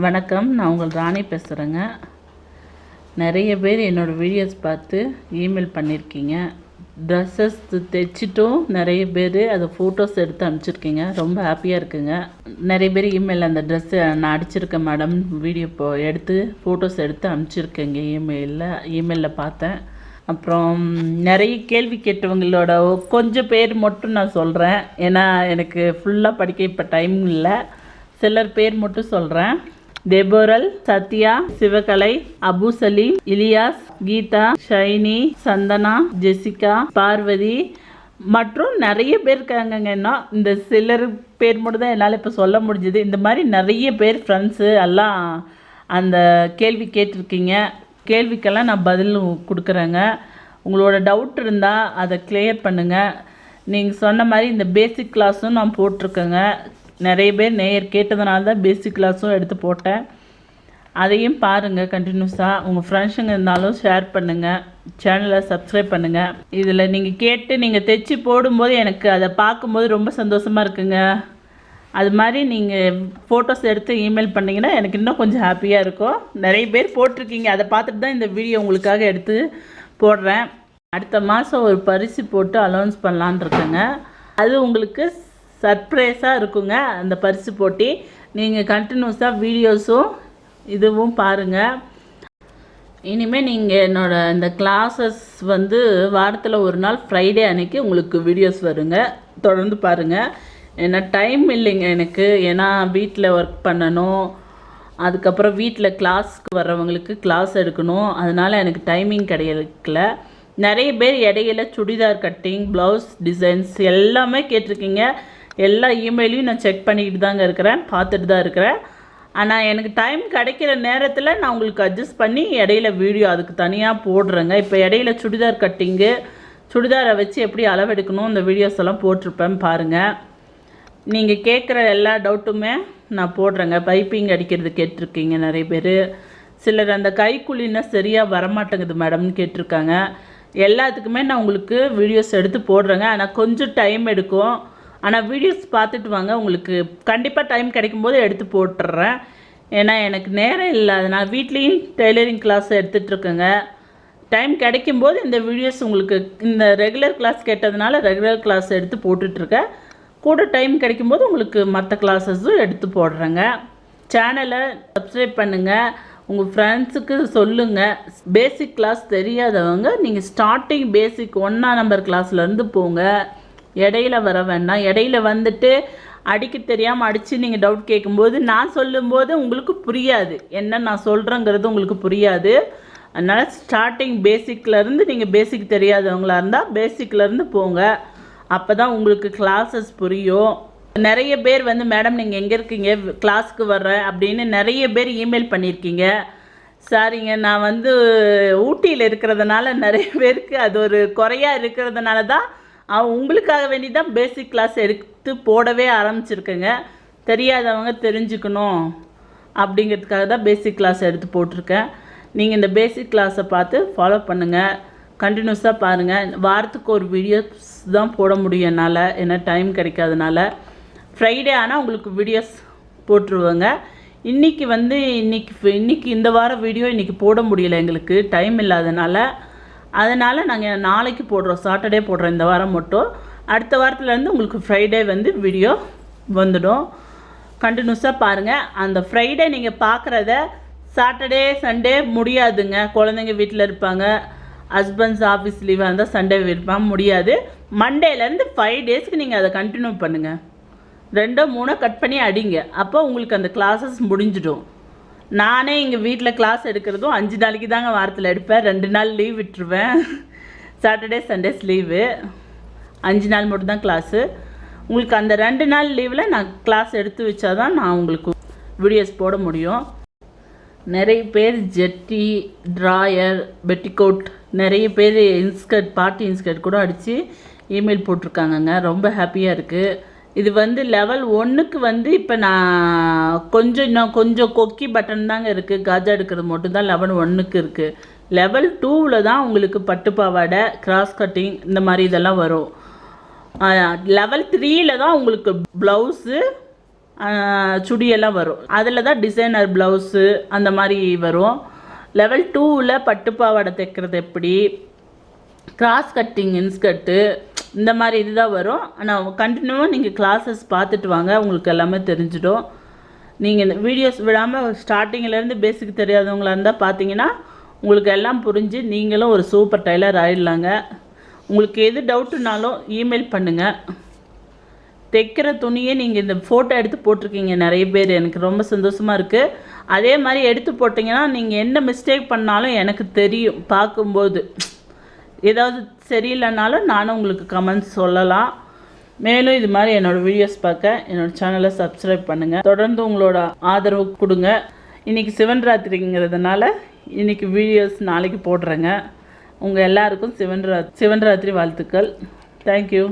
வணக்கம் நான் உங்கள் ராணி பேசுகிறேங்க நிறைய பேர் என்னோடய வீடியோஸ் பார்த்து இமெயில் பண்ணியிருக்கீங்க ட்ரெஸ்ஸஸ் தைச்சிட்டும் நிறைய பேர் அதை ஃபோட்டோஸ் எடுத்து அனுப்பிச்சிருக்கீங்க. ரொம்ப ஹாப்பியாக இருக்குங்க. நிறைய பேர் இமெயில் அந்த ட்ரெஸ்ஸு நான் அடிச்சிருக்கேன் மேடம் வீடியோ இப்போ எடுத்து ஃபோட்டோஸ் எடுத்து அனுப்பிச்சிருக்கேங்க இமெயிலில் இமெயிலில் பார்த்தேன். அப்புறம் நிறைய கேள்வி கேட்டவங்களோட கொஞ்சம் பேர் மட்டும் நான் சொல்கிறேன் ஏன்னா எனக்கு ஃபுல்லாக படிக்க இப்போ டைம் இல்லை. சிலர் பேர் மட்டும் சொல்கிறேன் டெபோரல் சத்யா சிவகலை அபு சலீம் இலியாஸ் கீதா ஷைனி சந்தனா ஜெசிகா பார்வதி மற்றும் நிறைய பேர் இருக்காங்கங்க. இந்த சிலர் பேர் மட்டும் தான் என்னால் இப்போ சொல்ல முடிஞ்சுது. இந்த மாதிரி நிறைய பேர் ஃப்ரெண்ட்ஸு எல்லாம் அந்த கேள்வி கேட்டிருக்கீங்க. கேள்விக்கெல்லாம் நான் பதில் கொடுக்குறேங்க. உங்களோட டவுட் இருந்தால் அதை கிளியர் பண்ணுங்கள் நீங்கள் சொன்ன மாதிரி இந்த பேசிக் கிளாஸும் நான் போட்டிருக்கேங்க. நிறைய பேர் நேயர் கேட்டதுனால தான் பேசிக் கிளாஸும் எடுத்து போட்டேன். அதையும் பாருங்கள் கண்டினியூஸாக உங்கள் ஃப்ரெண்ட்ஸுங்க இருந்தாலும் ஷேர் பண்ணுங்கள் சேனலை சப்ஸ்கிரைப் பண்ணுங்கள் இதில் நீங்கள் கேட்டு நீங்கள் தைச்சி போடும்போது எனக்கு அதை பார்க்கும்போது ரொம்ப சந்தோஷமாக இருக்குங்க. அது மாதிரி நீங்கள் ஃபோட்டோஸ் எடுத்து இமெயில் பண்ணிங்கன்னா எனக்கு இன்னும் கொஞ்சம் ஹாப்பியாக இருக்கும். நிறைய பேர் போட்டிருக்கீங்க. அதை பார்த்துட்டு தான் இந்த வீடியோ உங்களுக்காக எடுத்து போடுறேன். அடுத்த மாதம் ஒரு பரிசு போட்டு அலௌன்ஸ் பண்ணலான் இருக்கேங்க. அது உங்களுக்கு சர்ப்ரைஸாக இருக்குங்க. அந்த பரிசு போட்டி. நீங்கள் கண்டினியூஸாக வீடியோஸும் இதுவும் பாருங்கள் இனிமேல் நீங்கள் என்னோடய இந்த கிளாஸஸ் வந்து வாரத்தில் ஒரு நாள் ஃப்ரைடே அன்னைக்கு உங்களுக்கு வீடியோஸ் வருங்க. தொடர்ந்து பாருங்கள் ஏன்னா டைம் இல்லைங்க எனக்கு. ஏன்னா வீட்டில் ஒர்க் பண்ணணும். அதுக்கப்புறம் வீட்டில் கிளாஸ்க்கு வர்றவங்களுக்கு கிளாஸ் எடுக்கணும். அதனால் எனக்கு டைமிங் கிடைக்கல. நிறைய பேர் இடையில சுடிதார் கட்டிங் ப்ளவுஸ் டிசைன்ஸ் எல்லாமே கேட்டிருக்கீங்க. எல்லா இமெயிலையும் நான் செக் பண்ணிக்கிட்டு தாங்க இருக்கிறேன் பார்த்துட்டு தான் இருக்கிறேன். ஆனால் எனக்கு டைம் கிடைக்கிற நேரத்தில் நான் உங்களுக்கு அட்ஜஸ்ட் பண்ணி இடையில வீடியோ அதுக்கு தனியாக போடுறேங்க. இப்போ இடையில சுடிதார் கட்டிங்கு சுடிதாரை வச்சு எப்படி அளவெடுக்கணும் இந்த வீடியோஸ் எல்லாம் போட்டிருப்பேன் பாருங்கள் நீங்கள் கேட்குற எல்லா டவுட்டுமே நான் போடுறேங்க. பைப்பிங் அடிக்கிறது கேட்டிருக்கீங்க நிறைய பேர். சிலர் அந்த கைக்குழின்னா சரியாக வரமாட்டேங்குது மேடம்னு கேட்டிருக்காங்க. எல்லாத்துக்குமே நான் உங்களுக்கு வீடியோஸ் எடுத்து போடுறேங்க. ஆனால் கொஞ்சம் டைம் எடுக்கும். ஆனால் வீடியோஸ் பார்த்துட்டு வாங்க. உங்களுக்கு கண்டிப்பாக டைம் கிடைக்கும்போது எடுத்து போட்டுடுறேன் ஏன்னா எனக்கு நேரம் இல்லாத நான் வீட்லேயும் டெய்லரிங் கிளாஸ் எடுத்துகிட்ருக்கேங்க டைம் கிடைக்கும்போது இந்த வீடியோஸ் உங்களுக்கு இந்த ரெகுலர் கிளாஸ் கேட்டதுனால ரெகுலர் கிளாஸ் எடுத்து போட்டுட்ருக்கேன் கூட டைம் கிடைக்கும்போது உங்களுக்கு மற்ற கிளாஸஸும் எடுத்து போடுறேங்க. சேனலை சப்ஸ்கிரைப் பண்ணுங்கள் உங்கள் ஃப்ரெண்ட்ஸுக்கு சொல்லுங்கள் பேசிக் கிளாஸ் தெரியாதவங்க நீங்கள் ஸ்டார்டிங் பேசிக் ஒன்றா நம்பர் கிளாஸ்லேருந்து போங்க. இடையில வர வேண்டாம். இடையில வந்துட்டு அடிக்க தெரியாமல் அடித்து நீங்கள் டவுட் கேட்கும்போது நான் சொல்லும்போது உங்களுக்கு புரியாது. என்ன நான் சொல்கிறேங்கிறது உங்களுக்கு புரியாது. அதனால் ஸ்டார்டிங் பேசிக்லேருந்து நீங்கள் பேசிக் தெரியாதவங்களாக இருந்தால் பேசிக்லேருந்து போங்க. அப்போ தான் உங்களுக்கு கிளாஸஸ் புரியும். நிறைய பேர் வந்து மேடம் நீங்கள் எங்கே இருக்கீங்க? கிளாஸ்க்கு வர்றேன் அப்படின்னு நிறைய பேர் இமெயில் பண்ணியிருக்கீங்க சாரிங்க நான் வந்து ஊட்டியில் இருக்கிறதுனால நிறைய பேருக்கு அது ஒரு குறையாக இருக்கிறதுனால தான் உங்களுக்காக வேண்டி தான் பேசிக் கிளாஸ் எடுத்து போடவே ஆரம்பிச்சிருக்கேங்க. தெரியாதவங்க தெரிஞ்சுக்கணும் அப்படிங்கிறதுக்காக தான் பேசிக் கிளாஸ் எடுத்து போட்டிருக்கேன். நீங்கள் இந்த பேசிக் கிளாஸை பார்த்து ஃபாலோ பண்ணுங்கள் கண்டினியூஸாக பாருங்கள் வாரத்துக்கு ஒரு வீடியோஸ் தான் போட முடியும் என்னால். ஏன்னா டைம் கிடைக்காதனால. ஃப்ரைடே ஆனால் உங்களுக்கு வீடியோஸ் போட்டுருவேங்க. இன்றைக்கி வந்து இன்றைக்கி இன்றைக்கி இந்த வாரம் வீடியோ இன்றைக்கி போட முடியல எங்களுக்கு. டைம் இல்லாதனால. அதனால் நாங்கள் நாளைக்கு போடுறோம் சாட்டர்டே போடுறோம் இந்த வாரம் மட்டும். அடுத்த வாரத்துலேருந்து உங்களுக்கு ஃப்ரைடே வந்து வீடியோ வந்துடும். கண்டினியூஸாக பாருங்கள் அந்த ஃப்ரைடே நீங்கள் பார்க்குறத சாட்டர்டே சண்டே முடியாதுங்க. குழந்தைங்க வீட்டில் இருப்பாங்க. ஹஸ்பண்ட்ஸ் ஆஃபீஸ் லீவாக இருந்தால் சண்டே இருப்பாங்க முடியாது. மண்டேலேருந்து ஃபைவ் டேஸ்க்கு நீங்கள் அதை கண்டினியூ பண்ணுங்கள் ரெண்டோ மூணோ கட் பண்ணி அடிங்க. அப்போ உங்களுக்கு அந்த கிளாஸஸ் முடிஞ்சிடும். நானே எங்கள் வீட்டில் கிளாஸ் எடுக்கிறதும் அஞ்சு நாளைக்கு தாங்க வாரத்தில் எடுப்பேன். ரெண்டு நாள் லீவ் விட்டுருவேன். சாட்டர்டே சண்டேஸ் லீவு அஞ்சு நாள் மட்டும்தான் கிளாஸு உங்களுக்கு அந்த ரெண்டு நாள் லீவில் நான் கிளாஸ் எடுத்து வச்சா தான் நான் உங்களுக்கு வீடியோஸ் போட முடியும். நிறைய பேர் ஜெட்டி ட்ராயர் பெட்டிகோட் நிறைய பேர் இன்ஸ்கர்ட் பார்ட்டி இன்ஸ்கர்ட் கூட அடித்து இமெயில் போட்டிருக்காங்கங்க. ரொம்ப ஹாப்பியாக இருக்குது இது வந்து லெவல் ஒன்றுக்கு வந்து இப்போ நான் கொஞ்சம் இன்னும் கொஞ்சம் கொக்கி பட்டன் தாங்க இருக்குது காஜா எடுக்கிறது மட்டும்தான் லெவல் ஒன்றுக்கு இருக்குது லெவல் டூவில் தான் உங்களுக்கு பட்டு பாவாடை கிராஸ் கட்டிங் இந்த மாதிரி இதெல்லாம் வரும். லெவல் த்ரீயில் தான் உங்களுக்கு ப்ளவுஸு சுடியெல்லாம் வரும். அதில் தான் டிசைனர் ப்ளவுஸு அந்த மாதிரி வரும். லெவல் டூவில் பட்டுப்பாவாடை தைக்கிறது எப்படி? கிராஸ் கட்டிங் இன்ஸ்கர்ட்டு இந்த மாதிரி இதுதான் வரும். ஆனால் கண்டினியூவாக நீங்கள் கிளாஸஸ் பார்த்துட்டு வாங்க. உங்களுக்கு எல்லாமே தெரிஞ்சிடும். நீங்கள் இந்த வீடியோஸ் விடாமல் ஸ்டார்டிங்கிலேருந்து பேசிக் தெரியாதவங்களாக இருந்தால் பார்த்தீங்கன்னா உங்களுக்கு எல்லாம் புரிஞ்சு நீங்களும் ஒரு சூப்பர் டைலர் ஆயிடலாங்க. உங்களுக்கு எது டவுட்டுனாலும் இமெயில் பண்ணுங்கள் தைக்கிற துணியே நீங்கள் இந்த ஃபோட்டோ எடுத்து போட்டிருக்கீங்க. நிறைய பேர் எனக்கு ரொம்ப சந்தோஷமாக இருக்குது அதே மாதிரி எடுத்து போட்டிங்கன்னா நீங்கள் என்ன மிஸ்டேக் பண்ணாலும் எனக்கு தெரியும் பார்க்கும்போது. ஏதாவது சரியில்லைனாலும் நானும் உங்களுக்கு கமெண்ட்ஸ் சொல்லலாம். மேலும் இது மாதிரி என்னோடய வீடியோஸ் பார்க்க என்னோடய சேனலை சப்ஸ்கிரைப் பண்ணுங்கள் தொடர்ந்து உங்களோட ஆதரவு கொடுங்க. இன்றைக்கி சிவன் ராத்திரிங்கிறதுனால இன்றைக்கி வீடியோஸ் நாளைக்கு போடுறேங்க. உங்கள் எல்லாருக்கும் சிவன் ரா சிவன் ராத்திரி வாழ்த்துக்கள் தேங்க்யூ